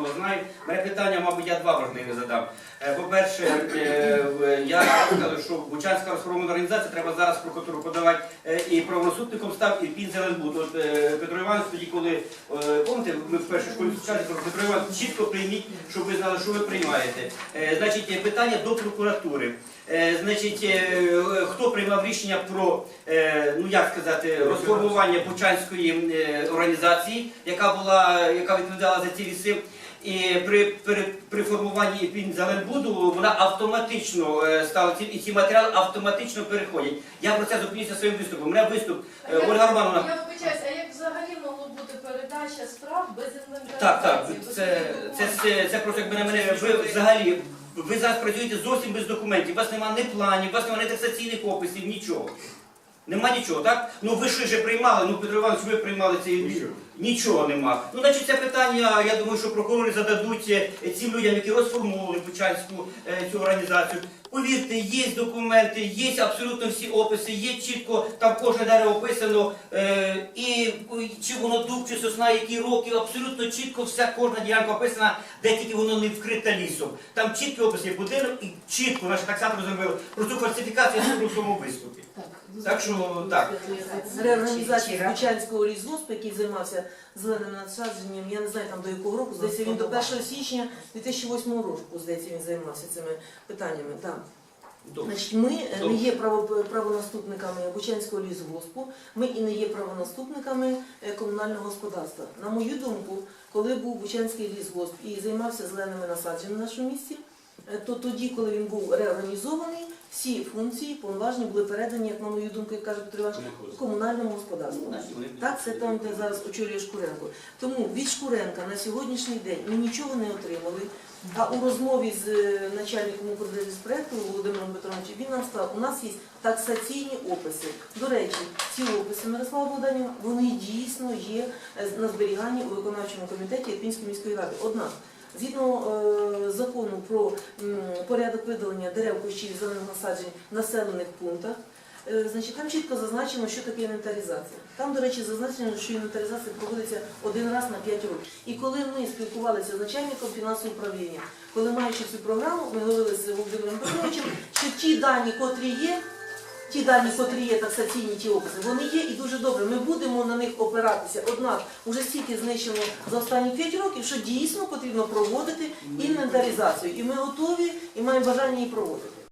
одного знає. Мене питання, мабуть, я два важливі задам. Е, По-перше, е, я скажу, що Бучанська розформована організація треба зараз прокуратуру подавати е, і правонаступником став Ірпінь Зеленбуд. От е, Петро Іванович тоді, коли е, пам'ятаєте, ми в першій школі зустрічалися, Петро Іванович, чітко прийміть, щоб ви знали, що ви приймаєте. Е, Значить, е, питання до прокуратури. Е, Значить, е, хто приймав рішення про е, ну як сказати розформування Бучанської е, організації, яка була, яка відповідала за ці ліси. І при, при, при формуванні Пінзеленбуду вона автоматично е, стала ці, і ці матеріали автоматично переходять. Я про це зупинюся своїм виступом. У мене виступ е, Ольга Романовна. Я вибачаюся, а як взагалі могло бути передача справ без інвентаризації? Так, так, це, це, це, це просто якби на мене ви взагалі. Ви зараз працюєте зовсім без документів. У вас немає ні планів, у вас немає ні таксаційних описів, нічого. Нема нічого, так? Ну ви ж вже приймали, ну Петро Іванович, ви приймали цей нічого нема. Ну, значить, це питання, я думаю, що прокурори зададуть е, цим людям, які розформували Бучанську е, цю організацію. Повірте, є документи, є абсолютно всі описи, є чітко, там кожне дерево описано, е, і чи воно дуб, чи сосна, які роки, абсолютно чітко вся кожна ділянка описана, де тільки воно не вкрита лісом. Там чіткі описи будинок і чітко наші таксатори зробили про цю фальсифікацію я в своєму виступі. Так що так. реорганізації Бучанського лісгоспу, який займався зеленим насадженням, я не знаю там до якого року, здається, він до 1 січня 2008 року, здається, він займався цими питаннями. Так. Добре. Значить, ми е, не є правонаступниками Бучанського лісгоспу, ми і не є правонаступниками е, комунального господарства. На мою думку, коли був Бучанський лісгосп і займався зеленими насадженнями в нашому місті, то тоді, коли він був реорганізований, всі функції повноваження були передані, як на мою думку, як каже Петро Іванович, комунальному господарству. Так, це там, де зараз очолює Шкуренко. Тому від Шкуренка на сьогоднішній день ми нічого не отримали. А у розмові з е, начальником проекту Володимиром Петровичем він нам сказав, у нас є таксаційні описи. До речі, ці описи Мирослава Богданівна, вони дійсно є е, на зберіганні у виконавчому комітеті Ірпінської міської ради. Однак, згідно е, закону про порядок видалення дерев кущів зелених насаджень в населених пунктах, Е, там чітко зазначено, що таке інвентаризація. Там, до речі, зазначено, що інвентаризація проводиться один раз на 5 років. І коли ми спілкувалися з начальником фінансового управління, коли маючи цю програму, ми говорили з Володимиром Петровичем, що ті дані, котрі є, ті дані, котрі є таксаційні ті описи, вони є і дуже добре. Ми будемо на них опиратися. Однак уже стільки знищено за останні 5 років, що дійсно потрібно проводити інвентаризацію. І ми готові і маємо бажання її проводити.